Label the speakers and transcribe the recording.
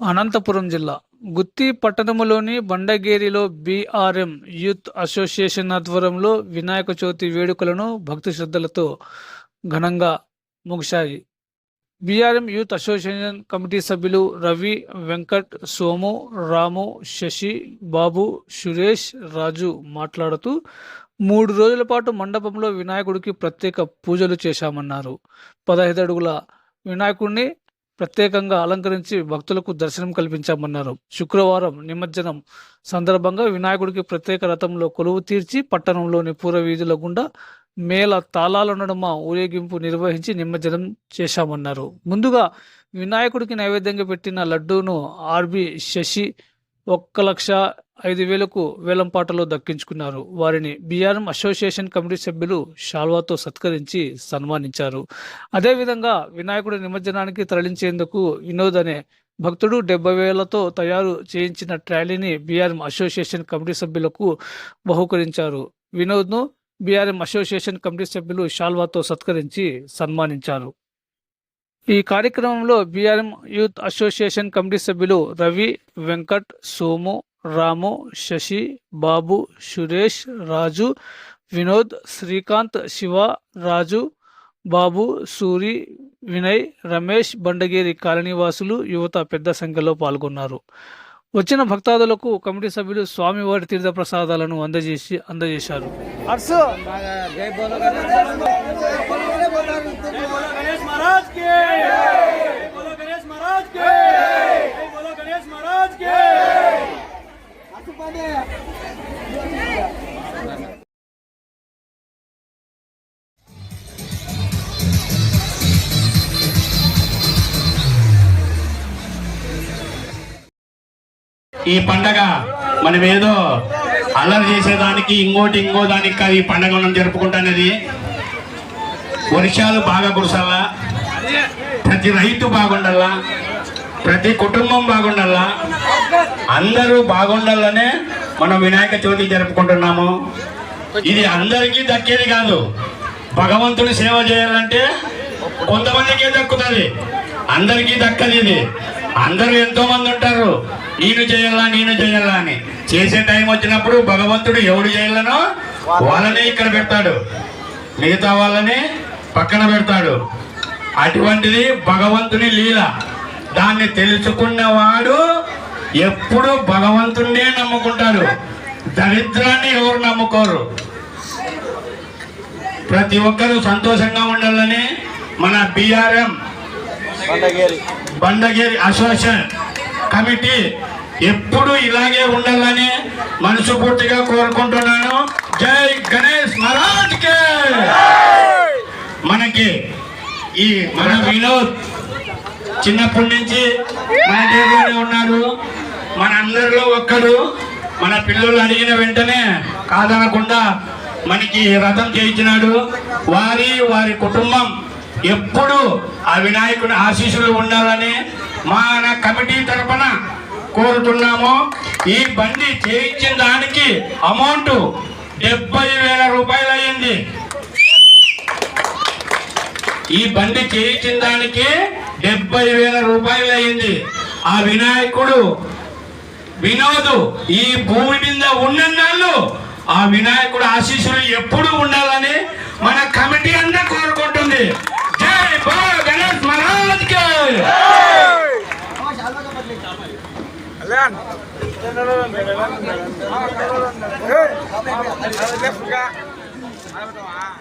Speaker 1: అనంతపురం జిల్లా. గుత్తి పట్టణములోని బండగేరిలో బీఆర్ఎం యూత్ అసోసియేషన్ ఆధ్వర్యంలో వినాయక చవితి వేడుకలను భక్తి శ్రద్ధలతో ఘనంగా ముగిశాయి. బీఆర్ఎం యూత్ అసోసియేషన్ కమిటీ సభ్యులు రవి వెంకట్ సోము రాము శశి బాబు సురేష్ రాజు మాట్లాడుతూ మూడు రోజుల పాటు మండపంలో వినాయకుడికి ప్రత్యేక పూజలు చేశామన్నారు. పదహైదు అడుగుల వినాయకుడిని ప్రత్యేకంగా అలంకరించి భక్తులకు దర్శనం కల్పించామన్నారు. శుక్రవారం నిమజ్జనం సందర్భంగా వినాయకుడికి ప్రత్యేక రథంలో కొలువు తీర్చి పట్టణంలోని పూర్వవీధుల గుండా మేళ తాళాల నడుమ ఊరేగింపు నిర్వహించి నిమజ్జనం చేశామన్నారు. ముందుగా వినాయకుడికి నైవేద్యంగా పెట్టిన లడ్డూను ఆర్బి శశి ఒక్క లక్ష ఐదు వేలకు వేలంపాటలో దక్కించుకున్నారు. వారిని బీఆర్ఎం అసోసియేషన్ కమిటీ సభ్యులు షాల్వాతో సత్కరించి సన్మానించారు. అదేవిధంగా వినాయకుడి నిమజ్జనానికి తరలించేందుకు వినోద్ అనే భక్తుడు డెబ్బై వేలతో తయారు చేయించిన ట్రాలీని బీఆర్ఎం అసోసియేషన్ కమిటీ సభ్యులకు బహుకరించారు. వినోద్ను బీఆర్ఎం అసోసియేషన్ కమిటీ సభ్యులు షాల్వాతో సత్కరించి సన్మానించారు. ఈ కార్యక్రమంలో బీఆర్ఎం యూత్ అసోసియేషన్ కమిటీ సభ్యులు రవి వెంకట్ సోము రాము శశి బాబు సురేష్ రాజు వినోద్ శ్రీకాంత్ శివ రాజు బాబు సూరి వినయ్ రమేష్ బండగేరి కాలనీ వాసులు యువత పెద్ద సంఖ్యలో పాల్గొన్నారు. వచ్చిన భక్తాదులకు కమిటీ సభ్యులు స్వామివారి తీర్థ ప్రసాదాలను అందజేసి అందజేశారు.
Speaker 2: జై
Speaker 3: ఈ పండగ మనం ఏదో అల్లరి చేసేదానికి ఇంకోటి ఇంకో దానికి కాదు ఈ పండగ మనం జరుపుకుంటానేది వర్షాలు బాగా కురసాలా ప్రతి రైతు బాగుండాలా ప్రతి కుటుంబం బాగుండాలా అందరూ బాగుండాలనే మనం వినాయక చవితి జరుపుకుంటున్నాము. ఇది అందరికీ దక్కేది కాదు. భగవంతుని సేవ చేయాలంటే కొంతమందికే దక్కుతుంది. అందరికీ దక్కది ఇది అందరూ ఎంతో మంది ఉంటారు. నేను చేయాలా నేను చేయాలా అని. చేసే టైం వచ్చినప్పుడు భగవంతుడు ఎవడు చేయాలనో వాళ్ళనే ఇక్కడ పెడతాడు. మిగతా వాళ్ళని పక్కన పెడతాడు. అటువంటిది భగవంతుని లీల. దాన్ని తెలుసుకున్నవాడు ఎప్పుడు భగవంతుడే నమ్ముకుంటాడు. దరిద్రాన్ని ఎవరు నమ్ముకోరు? ప్రతి ఒక్కరూ సంతోషంగా ఉండాలని మన బిఆర్ఎం. బండగేరి అసోసియేషన్ కమిటీ ఎప్పుడు ఇలాగే ఉండాలని మనసుపూర్తిగా కోరుకుంటున్నాను. జై గణేష్ మహారాజ్ మనకి ఈ మన వినోద్ చిన్నప్పటి నుంచి మన దగ్గరలోనే ఉన్నారు మన అందరిలో ఒక్కడు. మన పిల్లలు అడిగిన వెంటనే కాదనకుండా మనకి రథం చేయించినాడు. వారి వారి కుటుంబం ఎప్పుడు ఆ వినాయకుని ఆశీస్సులు ఉండాలని మన కమిటీ తరఫున కోరుతున్నాము. ఈ బండి చేయించిన దానికి అమౌంట్ డెబ్బై వేల రూపాయలు అయ్యింది ఈ బండి చేయించిన దానికి డెబ్బై వేల రూపాయలు అయింది ఆ వినాయకుడు వినోదు ఈ భూమి మీద ఉన్నన్నాళ్ళు ఆ వినాయకుడు ఆశీస్సులు ఎప్పుడు ఉండాలని మన కమిటీ అంతా కోరుకుంటుంది. 来来来来来
Speaker 2: 来
Speaker 3: 来！好，来来来来来，哎，来来来，干？还不动啊？